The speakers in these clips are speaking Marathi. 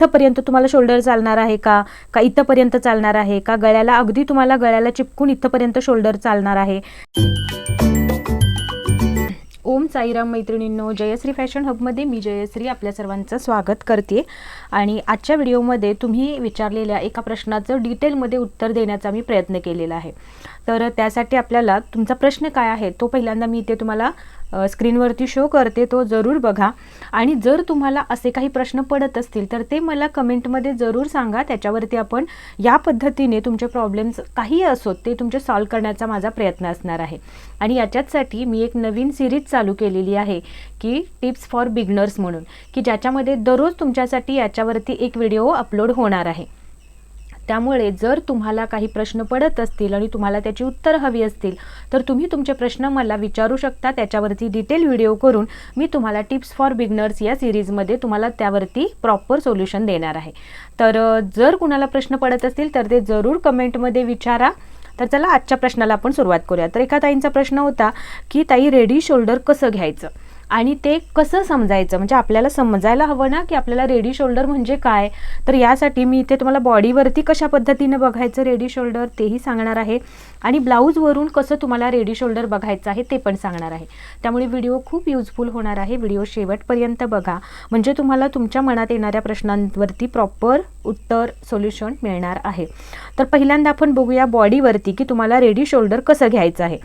इथंपर्यंत तुम्हाला शोल्डर चालणार आहे का? का इथंपर्यंत चालणार आहे? का गळ्याला अगदी तुम्हाला गळ्याला चिपकून इथंपर्यंत शोल्डर चालणार आहे? ओम साईराम मैत्रिणींनो जयश्री फॅशन हबमध्ये मी जयश्री आपल्या सर्वांचं स्वागत करते. आणि आजच्या व्हिडिओमध्ये तुम्ही विचारलेल्या एका प्रश्नाचं डिटेलमध्ये उत्तर देण्याचा मी प्रयत्न केलेला आहे. तर त्यासाठी आपल्याला तुमचा प्रश्न काय आहे तो पहिल्यांदा मी इथे तुम्हाला स्क्रीनवरती शो करते तो जरूर बघा. आणि जर तुम्हाला असे काही प्रश्न पडत असतील तर ते मला कमेंटमध्ये जरूर सांगा. त्याच्यावरती आपण या पद्धतीने तुमचे प्रॉब्लेम्स काही असोत ते तुमचे सॉल्व करण्याचा माझा प्रयत्न असणार आहे. आणि याच्याचसाठी मी एक नवीन सिरीज चालू केलेली आहे की टिप्स फॉर बिगनर्स म्हणून की ज्याच्यामध्ये दररोज तुमच्यासाठी याच्यावरती एक व्हिडिओ अपलोड होणार आहे. त्यामुळे जर तुम्हाला काही प्रश्न पडत असतील आणि तुम्हाला त्याची उत्तरं हवी असतील तर तुम्ही तुमचे प्रश्न मला विचारू शकता. त्याच्यावरती डिटेल व्हिडिओ करून मी तुम्हाला टिप्स फॉर बिगनर्स या सिरीजमध्ये तुम्हाला त्यावरती प्रॉपर सोल्युशन देणार आहे. तर जर कुणाला प्रश्न पडत असतील तर ते जरूर कमेंटमध्ये विचारा. तर चला आजच्या प्रश्नाला आपण सुरुवात करूया. तर एका ताईंचा प्रश्न होता की ताई रेडी शोल्डर कसं घ्यायचं? आणि ते कसं समजायचं? म्हणजे आपल्याला समजायला हवं ना की आपल्याला रेडी शोल्डर म्हणजे काय? तर यासाठी मी इथे तुम्हाला बॉडीवरती कशा पद्धतीने बघायचं रेडी शोल्डर तेही सांगणार आहे. आणि ब्लाऊजवरून कसं तुम्हाला रेडी शोल्डर बघायचं आहे ते पण सांगणार आहे. त्यामुळे व्हिडिओ खूप युजफुल होणार आहे. व्हिडिओ शेवटपर्यंत बघा. म्हणजे तुम्हाला तुमच्या मनात येणाऱ्या प्रश्नांवरती प्रॉपर उत्तर सोल्युशन मिळणार आहे. तर पहिल्यांदा आपण बघूया बॉडीवरती की तुम्हाला रेडी शोल्डर कसं घ्यायचं आहे.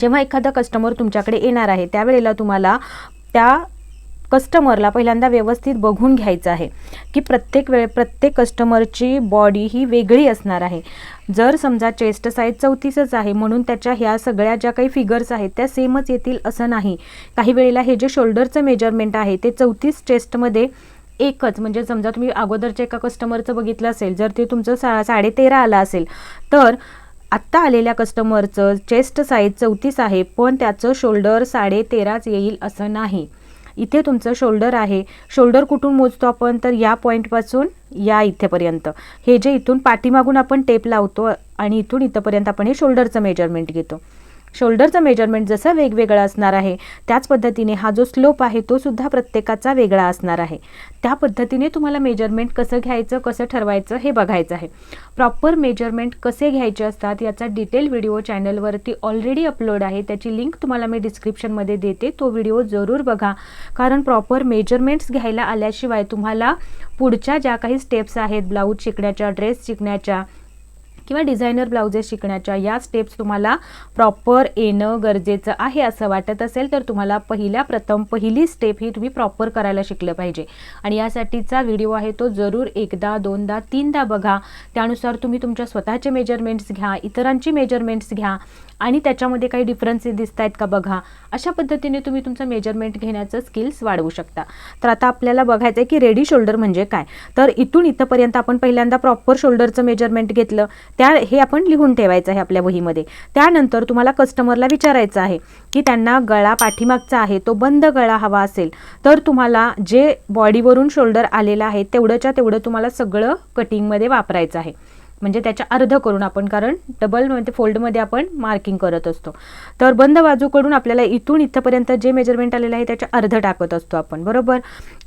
जेव्हा एखादा कस्टमर तुमच्याकडे येणार आहे त्यावेळेला तुम्हाला त्या कस्टमरला पहिल्यांदा व्यवस्थित बघून घ्यायचं आहे की प्रत्येक वेळे प्रत्येक कस्टमरची बॉडी ही वेगळी असणार आहे. जर समजा चेस्ट साईज चौतीसच आहे म्हणून त्याच्या ह्या सगळ्या ज्या काही फिगर्स आहेत त्या सेमच येतील असं नाही. काही वेळेला हे जे शोल्डरचं मेजरमेंट आहे ते चौतीस चेस्टमध्ये एकच म्हणजे समजा तुम्ही अगोदरच्या एका कस्टमरचं बघितलं असेल जर ते तुमचं सा साडेतेरा आलं असेल तर आत्ता आलेल्या कस्टमरचं चेस्ट साईज चौतीस आहे पण त्याचं शोल्डर साडे तेराच येईल असं नाही. इथे तुमचं शोल्डर आहे. शोल्डर कुठून मोजतो आपण? तर या पॉईंटपासून या इथेपर्यंत. हे जे इथून पाठीमागून आपण टेप लावतो आणि इथून इथंपर्यंत आपण हे शोल्डरचं मेजरमेंट घेतो. शोल्डरचं मेजरमेंट जसं वेगवेगळं असणार आहे त्याच पद्धतीने हा जो स्लोप आहे तो सुद्धा प्रत्येकाचा वेगळा असणार आहे. त्या पद्धतीने तुम्हाला मेजरमेंट कसं घ्यायचं कसं ठरवायचं हे बघायचं आहे. प्रॉपर मेजरमेंट कसे घ्यायचे असतात याचा डिटेल व्हिडिओ चॅनलवरती ऑलरेडी अपलोड आहे. त्याची लिंक तुम्हाला मी डिस्क्रिप्शनमध्ये देते. तो व्हिडिओ जरूर बघा. कारण प्रॉपर मेजरमेंट्स घ्यायला आल्याशिवाय तुम्हाला पुढच्या ज्या काही स्टेप्स आहेत ब्लाऊज शिकण्याच्या ड्रेस शिकण्याच्या किंवा डिझायनर ब्लाउजेस शिकण्याच्या या स्टेप्स तुम्हाला प्रॉपर येणं गरजेचं आहे असं वाटत असेल तर तुम्हाला पहिल्या प्रथम पहिली स्टेप ही तुम्ही प्रॉपर करायला शिकलं पाहिजे. आणि यासाठीचा व्हिडिओ आहे तो जरूर एकदा दोनदा तीनदा बघा. त्यानुसार तुम्ही तुमच्या स्वतःचे मेजरमेंट्स घ्या इतरांची मेजरमेंट्स घ्या आणि त्याच्यामध्ये काही डिफरन्सेस दिसत आहेत का बघा. अशा पद्धतीने तुम्ही तुमचं मेजरमेंट घेण्याचं स्किल्स वाढवू शकता. तर आता आपल्याला बघायचं आहे की रेडी शोल्डर म्हणजे काय? तर इथून इथंपर्यंत आपण पहिल्यांदा प्रॉपर शोल्डरचं मेजरमेंट घेतलं. त्या हे आपण लिहून ठेवायचं आहे आपल्या वहीमध्ये. त्यानंतर तुम्हाला कस्टमरला विचारायचं आहे की त्यांना गळा पाठीमागचा आहे तो बंद गळा हवा असेल तर तुम्हाला जे बॉडीवरून शोल्डर आलेलं आहे तेवढंच्या तेवढं तुम्हाला सगळं कटिंगमध्ये वापरायचं आहे. म्हणजे त्याच्या अर्ध करून आपण कारण डबल म्हणजे फोल्डमध्ये आपण मार्किंग करत असतो. तर बंद बाजूकडून आपल्याला इथून इथंपर्यंत जे मेजरमेंट आलेलं आहे त्याच्या अर्ध टाकत असतो आपण बरोबर?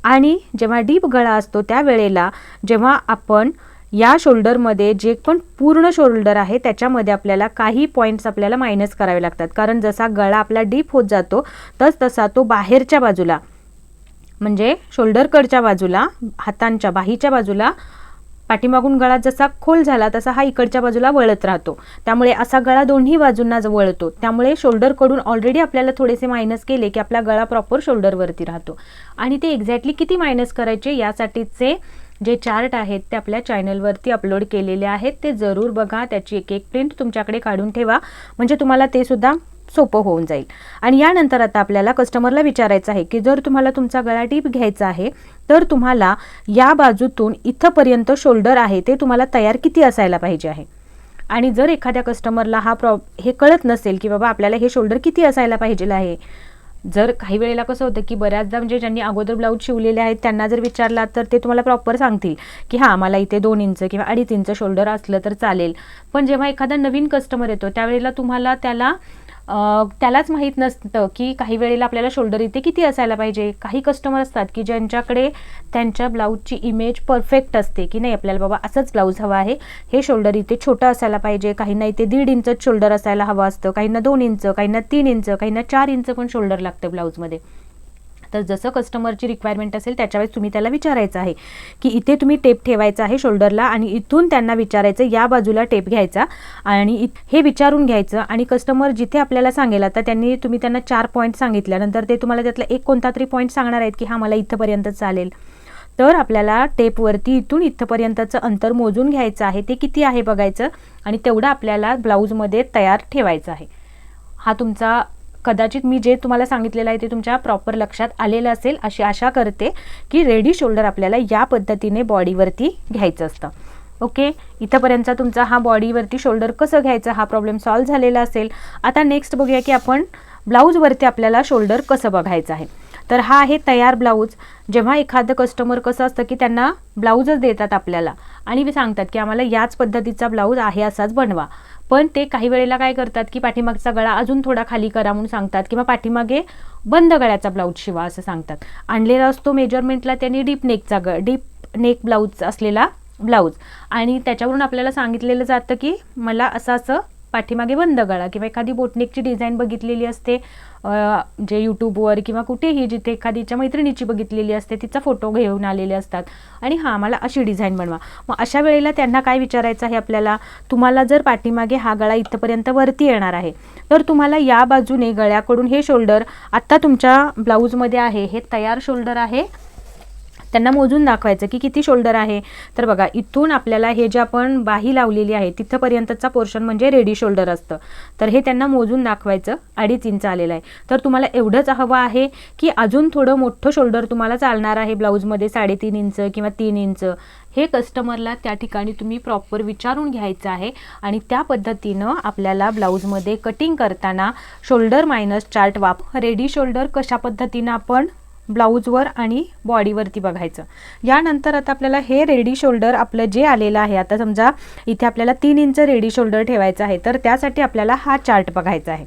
आणि जेव्हा डीप गळा असतो त्यावेळेला जेव्हा आपण या शोल्डरमध्ये जे पण पूर्ण शोल्डर आहे त्याच्यामध्ये आपल्याला काही पॉईंट्स आपल्याला मायनस करावे लागतात. कारण जसा गळा आपला डीप होत जातो तस तसा तो बाहेरच्या बाजूला म्हणजे शोल्डरकडच्या बाजूला हातांच्या बाहीच्या बाजूला पाठीमागून गळा जसा खोल झाला तसा हा इकडच्या बाजूला वळत राहतो. त्यामुळे असा गळा दोन्ही बाजूंना ज- वळतो. त्यामुळे शोल्डरकडून ऑलरेडी आपल्याला थोडेसे मायनस केले की आपला गळा प्रॉपर शोल्डरवरती राहतो. आणि ते एक्झॅक्टली किती मायनस करायचे यासाठीचे जे चार्ट आहेत ते आपल्या चॅनलवरती अपलोड केलेले आहेत. ते जरूर बघा. त्याची एक एक प्रिंट तुमच्याकडे काढून ठेवा. म्हणजे तुम्हाला ते सुद्धा सोपं होऊन जाईल. आणि यानंतर आता आपल्याला कस्टमरला विचारायचं आहे की जर तुम्हाला तुमचा गळा टीप घ्यायचा आहे तर तुम्हाला या बाजूतून इथंपर्यंत शोल्डर आहे ते तुम्हाला तयार किती असायला पाहिजे आहे? आणि जर एखाद्या कस्टमरला हा प्रॉ हे कळत नसेल की बाबा आपल्याला हे शोल्डर किती असायला पाहिजे आहे जर काही वेळेला कसं होतं की बऱ्याचदा म्हणजे ज्यांनी अगोदर ब्लाऊज शिवलेले आहेत त्यांना जर विचारला तर ते तुम्हाला प्रॉपर सांगतील की हां मला इथे दोन इंच किंवा अडीच इंच शोल्डर असलं तर चालेल. पण जेव्हा एखादा नवीन कस्टमर येतो त्यावेळेला तुम्हाला त्याला त्यालाच माहीत नसतं की काही वेळेला आपल्याला शोल्डर इथे किती असायला पाहिजे. काही कस्टमर असतात की ज्यांच्याकडे त्यांच्या ब्लाऊजची इमेज परफेक्ट असते की नाही आपल्याला बाबा असंच ब्लाऊज हवा आहे. हे शोल्डर इथे छोटं असायला पाहिजे. काहींना इथे दीड इंचच शोल्डर असायला हवं असतं. काहींना दोन इंच काहींना तीन इंच काहींना चार इंच पण शोल्डर लागतं ब्लाऊजमध्ये तर जसं कस्टमरची रिक्वायरमेंट असेल त्याच्यावेळेस तुम्ही त्याला विचारायचं आहे. की इथे तुम्ही टेप ठेवायचा आहे शोल्डरला आणि इथून त्यांना विचारायचं या बाजूला टेप घ्यायचा आणि हे विचारून घ्यायचं आणि कस्टमर जिथे आपल्याला सांगेल आता त्यांनी तुम्ही त्यांना चार पॉईंट सांगितल्यानंतर ते तुम्हाला त्यातला एक कोणता तरी पॉईंट सांगणार आहेत की हा मला इथंपर्यंत चालेल. तर आपल्याला टेपवरती इथून इथंपर्यंतचं अंतर मोजून घ्यायचं आहे ते किती आहे बघायचं आणि तेवढं आपल्याला ब्लाऊजमध्ये तयार ठेवायचं आहे. हा तुमचा कदाचित मी जे तुम्हाला सांगितलेलं आहे ते तुमच्या प्रॉपर लक्षात आलेलं असेल अशी आशा करते की रेडी शोल्डर आपल्याला या पद्धतीने बॉडीवरती घ्यायचं असतं. ओके इथंपर्यंतचा तुमचा हा बॉडीवरती शोल्डर कसं घ्यायचं हा प्रॉब्लेम सॉल्व झालेला असेल. आता नेक्स्ट बघूया की आपण ब्लाऊजवरती आपल्याला शोल्डर कसं बघायचं आहे. तर हा आहे तयार ब्लाऊज. जेव्हा एखादं कस्टमर कसं असतं की त्यांना ब्लाऊजच देतात आपल्याला आणि सांगतात की आम्हाला याच पद्धतीचा ब्लाऊज आहे असाच बनवा. पण ते काही वेळेला काय करतात की पाठीमागचा गळा अजून थोडा खाली करा म्हणून सांगतात किंवा पाठीमागे बंद गळ्याचा ब्लाऊज शिवा असं सांगतात. आणलेला असतो मेजरमेंटला त्यांनी डीप नेकचा ग डीप नेक ब्लाऊज असलेला ब्लाऊज. आणि त्याच्यावरून आपल्याला सांगितलेलं जातं की मला असं असं पाठीमागे बंद गळा किंवा एखादी बोटनेकची डिझाईन बघितलेली असते जे यूट्यूबवर किंवा कुठेही जिथे एखादीच्या मैत्रिणीची बघितलेली असते तिचा फोटो घेऊन आलेले असतात. आणि हां मला अशी डिझाईन बनवा. मग अशा वेळेला त्यांना काय विचारायचं आहे आपल्याला? तुम्हाला जर पाठीमागे हा गळा इथंपर्यंत वरती येणार आहे तर तुम्हाला या बाजूने गळ्याकडून हे शोल्डर आत्ता तुमच्या ब्लाऊजमध्ये आहे हे तयार शोल्डर आहे. त्यांना मोजून दाखवायचं की किती शोल्डर आहे. तर बघा इथून आपल्याला हे जे आपण बाही लावलेली आहे तिथंपर्यंतचा पोर्शन म्हणजे रेडी शोल्डर असतं. तर हे त्यांना मोजून दाखवायचं अडीच इंच आलेलं आहे. तर तुम्हाला एवढंच हवं आहे की अजून थोडं मोठं शोल्डर तुम्हाला चालणार आहे ब्लाऊजमध्ये साडेतीन इंच किंवा तीन इंच. हे कस्टमरला त्या ठिकाणी तुम्ही प्रॉपर विचारून घ्यायचं आहे आणि त्या पद्धतीनं आपल्याला ब्लाऊजमध्ये कटिंग करताना शोल्डर मायनस चार्ट वाप रेडी शोल्डर कशा पद्धतीनं आपण ब्लाऊजवर आणि बॉडीवरती बघायचं. यानंतर आता आपल्याला हे रेडी शोल्डर आपलं जे आलेलं आहे आता समजा इथे आपल्याला तीन इंच रेडी शोल्डर ठेवायचं आहे तर त्यासाठी आपल्याला हा चार्ट बघायचा आहे.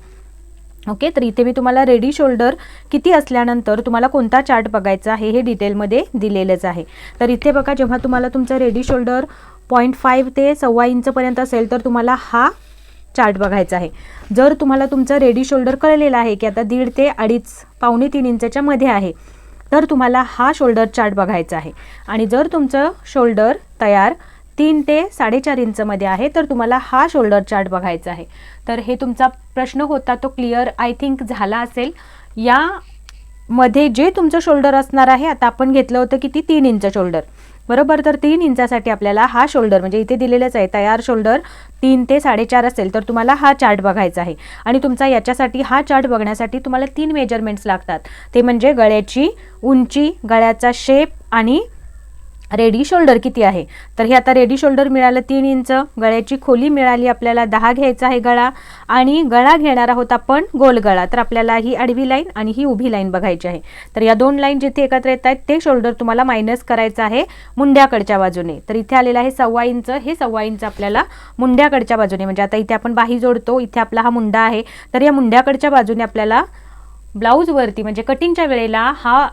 ओके तर इथे मी तुम्हाला रेडी शोल्डर किती असल्यानंतर तुम्हाला कोणता चार्ट बघायचा आहे हे डिटेलमध्ये दिलेलंच आहे. तर इथे बघा जेव्हा तुम्हाला तुमचं रेडी शोल्डर पॉईंट फाईव्ह ते सव्वा इंचपर्यंत असेल तर तुम्हाला हा चार्ट बघायचा आहे. जर तुम्हाला तुमचं रेडी शोल्डर कळलेलं आहे की आता दीड ते अडीच पावणे तीन इंचाच्या मध्ये आहे तर तुम्हाला हा शोल्डर चार्ट बघायचा आहे. आणि जर तुमचं शोल्डर तयार तीन ते साडेचार इंचमध्ये आहे तर तुम्हाला हा शोल्डर चार्ट बघायचा आहे. तर हे तुमचा प्रश्न होता तो क्लिअर आय थिंक झाला असेल. या मध्ये जे तुमचं शोल्डर असणार आहे आता आपण घेतलं होतं की ती तीन इंच शोल्डर बरोबर तर तीन इंचासाठी आपल्याला हा शोल्डर म्हणजे इथे दिलेलंच आहे तयार शोल्डर तीन ते साडेचार असेल तर तुम्हाला हा चार्ट बघायचा आहे. आणि तुमचा याच्यासाठी हा चार्ट बघण्यासाठी तुम्हाला तीन मेजरमेंट्स लागतात. ते म्हणजे गळ्याची उंची गळ्याचा शेप आणि रेडी शोल्डर किती आहे? तर हे आता रेडी शोल्डर मिळालं तीन इंच गळ्याची खोली मिळाली आपल्याला दहा घ्यायचा आहे गळा आणि गळा घेणार आहोत आपण गोल गळा. तर आपल्याला ही आडवी लाईन आणि ही उभी लाईन बघायची आहे. तर या दोन लाईन जिथे एकत्र येत आहेत ते शोल्डर तुम्हाला मायनस करायचं आहे मुंड्याकडच्या बाजूने. तर इथे आलेलं आहे सव्वा इंच हे सव्वा इंच आपल्याला मुंड्याकडच्या बाजूने. म्हणजे आता इथे आपण बाही जोडतो इथे आपला हा मुंडा आहे. तर या मुंड्याकडच्या बाजूने आपल्याला ब्लाऊजवरती म्हणजे कटिंगच्या वेळेला हा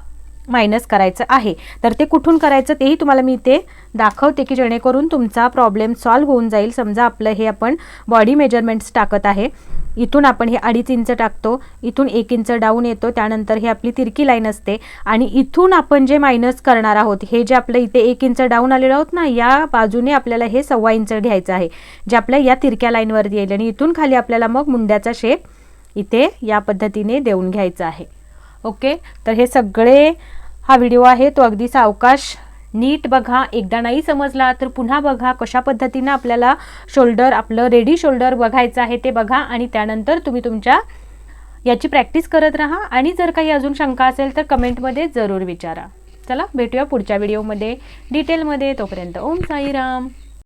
मायनस करायचं आहे. तर ते कुठून करायचं तेही तुम्हाला मी इथे दाखवते की जेणेकरून तुमचा प्रॉब्लेम सॉल्व्ह होऊन जाईल. समजा आपलं हे आपण बॉडी मेजरमेंट्स टाकत आहे. इथून आपण हे अडीच इंच टाकतो. इथून एक इंच डाऊन येतो. त्यानंतर ही आपली तिरकी लाईन असते. आणि इथून आपण जे मायनस करणार आहोत हे जे आपलं इथे एक इंच डाऊन आलेलो आहोत ना या बाजूने आपल्याला हे सव्वा इंच घ्यायचं आहे. जे आपल्या या तिरक्या लाईनवरती येईल आणि इथून खाली आपल्याला मग मुंड्याचा शेप इथे या पद्धतीने देऊन घ्यायचा आहे. ओके तर हे सगळे हा व्हिडिओ आहे तो अगदी सावकाश नीट बघा एकदा नाही समजला तर पुन्हा बघा कशा पद्धतीनं आपल्याला शोल्डर आपलं रेडी शोल्डर बघायचं आहे ते बघा आणि त्यानंतर तुम्ही तुमच्या याची प्रॅक्टिस करत राहा आणि जर काही अजून शंका असेल तर कमेंटमध्ये जरूर विचारा. चला भेटूया पुढच्या व्हिडिओमध्ये. डिटेलमध्ये तोपर्यंत ओम साईराम.